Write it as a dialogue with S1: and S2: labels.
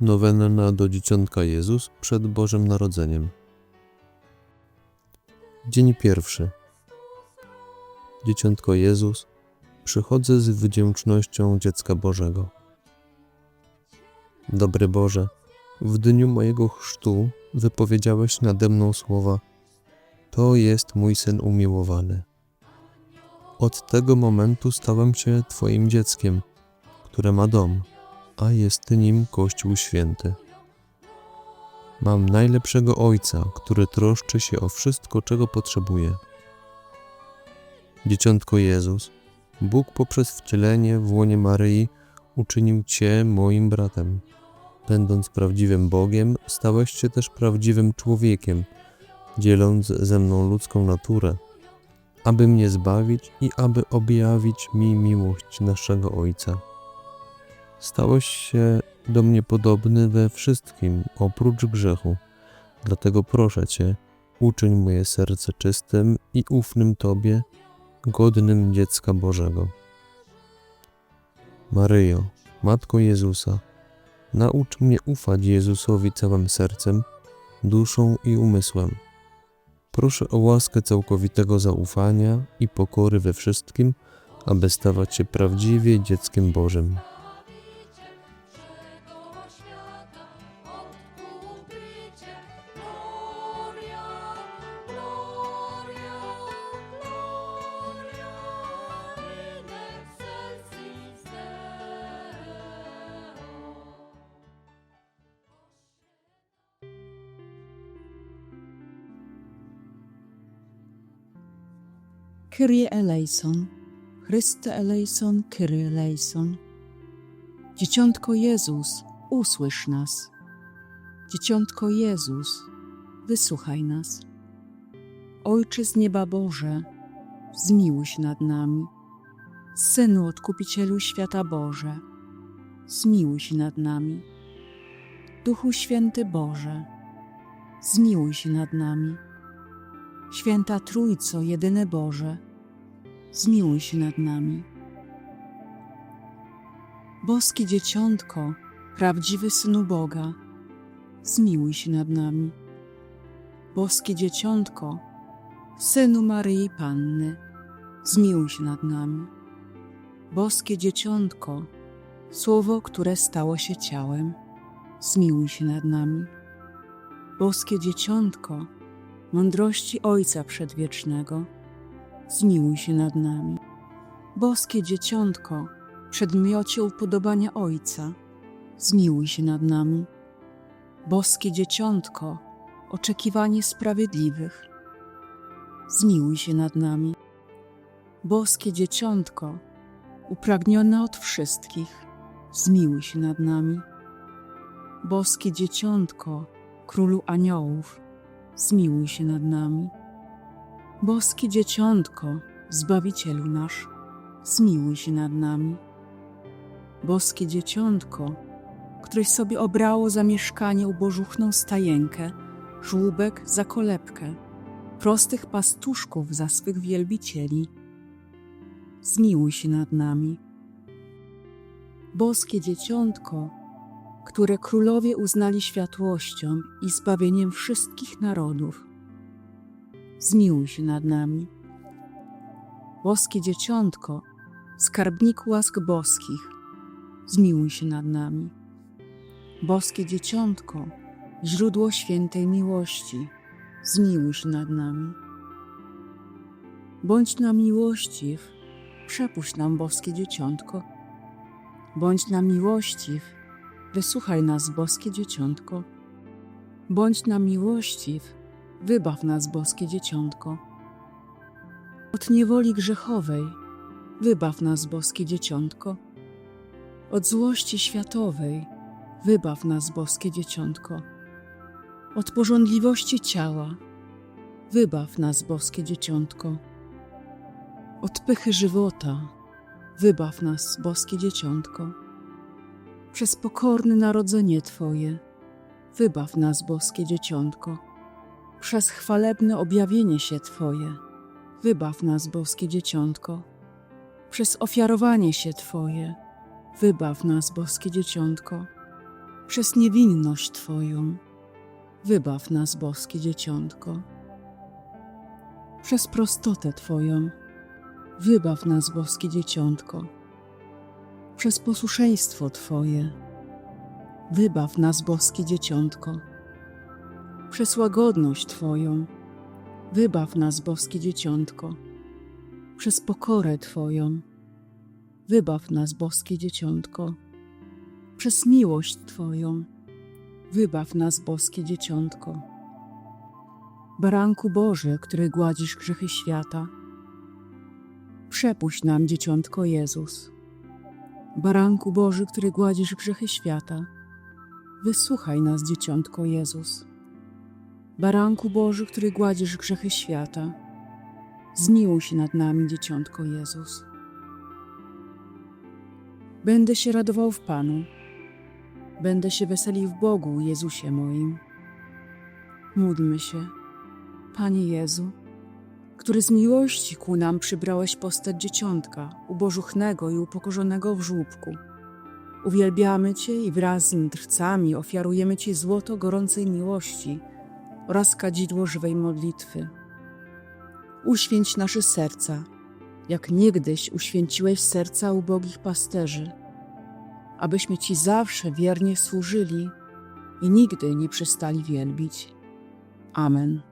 S1: Nowenna do Dzieciątka Jezus przed Bożym Narodzeniem. Dzień pierwszy. Dzieciątko Jezus, przychodzę z wdzięcznością dziecka Bożego. Dobry Boże, w dniu mojego chrztu wypowiedziałeś nade mną słowa: To jest mój syn umiłowany. Od tego momentu stałem się Twoim dzieckiem, które ma dom, a jest nim Kościół Święty. Mam najlepszego Ojca, który troszczy się o wszystko, czego potrzebuję. Dzieciątko Jezus, Bóg poprzez wcielenie w łonie Maryi uczynił Cię moim bratem. Będąc prawdziwym Bogiem, stałeś się też prawdziwym człowiekiem, dzieląc ze mną ludzką naturę, aby mnie zbawić i aby objawić mi miłość naszego Ojca. Stałeś się do mnie podobny we wszystkim oprócz grzechu. Dlatego proszę Cię, uczyń moje serce czystym i ufnym Tobie, godnym dziecka Bożego. Maryjo, Matko Jezusa, naucz mnie ufać Jezusowi całym sercem, duszą i umysłem. Proszę o łaskę całkowitego zaufania i pokory we wszystkim, aby stawać się prawdziwie dzieckiem Bożym.
S2: Kyrie eleison, Chryste eleison, Kyrie eleison. Dzieciątko Jezus, usłysz nas. Dzieciątko Jezus, wysłuchaj nas. Ojcze z nieba Boże, zmiłuj się nad nami. Synu Odkupicielu świata Boże, zmiłuj się nad nami. Duchu Święty Boże, zmiłuj się nad nami. Święta Trójco, jedyny Boże, zmiłuj się nad nami. Boskie Dzieciątko, prawdziwy Synu Boga, zmiłuj się nad nami. Boskie Dzieciątko, Synu Maryi Panny, zmiłuj się nad nami. Boskie Dzieciątko, Słowo, które stało się ciałem, zmiłuj się nad nami. Boskie Dzieciątko, mądrości Ojca Przedwiecznego, zmiłuj się nad nami. Boskie Dzieciątko, przedmiocie upodobania Ojca, zmiłuj się nad nami. Boskie Dzieciątko, oczekiwanie sprawiedliwych, zmiłuj się nad nami. Boskie Dzieciątko, upragnione od wszystkich, zmiłuj się nad nami. Boskie Dzieciątko, Królu Aniołów, zmiłuj się nad nami. Boskie Dzieciątko, Zbawicielu nasz, zmiłuj się nad nami. Boskie Dzieciątko, któreś sobie obrało zamieszkanie ubożuchną stajenkę, żłóbek za kolebkę, prostych pastuszków za swych wielbicieli, zmiłuj się nad nami. Boskie Dzieciątko, które królowie uznali światłością i zbawieniem wszystkich narodów. Zmiłuj się nad nami. Boskie Dzieciątko, skarbnik łask boskich, zmiłuj się nad nami. Boskie Dzieciątko, źródło świętej miłości, zmiłuj się nad nami. Bądź nam miłościw, przepuść nam, boskie Dzieciątko. Bądź nam miłościw, Wysłuchaj nas, boskie dzieciątko. Bądź nam miłościw, wybaw nas, boskie dzieciątko. Od niewoli grzechowej, wybaw nas, boskie dzieciątko. Od złości światowej, wybaw nas, boskie dzieciątko. Od porządliwości ciała, wybaw nas, boskie dzieciątko. Od pychy żywota, wybaw nas, boskie dzieciątko przez pokorne narodzenie Twoje. Wybaw nas, boskie dzieciątko, przez chwalebne objawienie się Twoje. Wybaw nas, boskie dzieciątko, przez ofiarowanie się Twoje. Wybaw nas, boskie dzieciątko, Przez niewinność Twoją wybaw nas, boskie dzieciątko. Przez prostotę Twoją wybaw nas, boskie dzieciątko. Przez posłuszeństwo Twoje wybaw nas, boskie dzieciątko. Przez łagodność Twoją wybaw nas, boskie dzieciątko. Przez pokorę Twoją wybaw nas, boskie dzieciątko. Przez miłość Twoją wybaw nas, boskie dzieciątko. Baranku Boże, który gładzisz grzechy świata, przepuść nam, dzieciątko Jezus. Baranku Boży, który gładzisz grzechy świata, wysłuchaj nas, dzieciątko Jezus. Baranku Boży, który gładzisz grzechy świata, zmiłuj się nad nami, dzieciątko Jezus. Będę się radował w Panu, będę się weselił w Bogu, Jezusie moim. Módlmy się, Panie Jezu, który z miłości ku nam przybrałeś postać dzieciątka, ubożuchnego i upokorzonego w żłóbku. Uwielbiamy Cię i wraz z mędrcami ofiarujemy Ci złoto gorącej miłości oraz kadzidło żywej modlitwy. Uświęć nasze serca, jak niegdyś uświęciłeś serca ubogich pasterzy, abyśmy Ci zawsze wiernie służyli i nigdy nie przestali wielbić. Amen.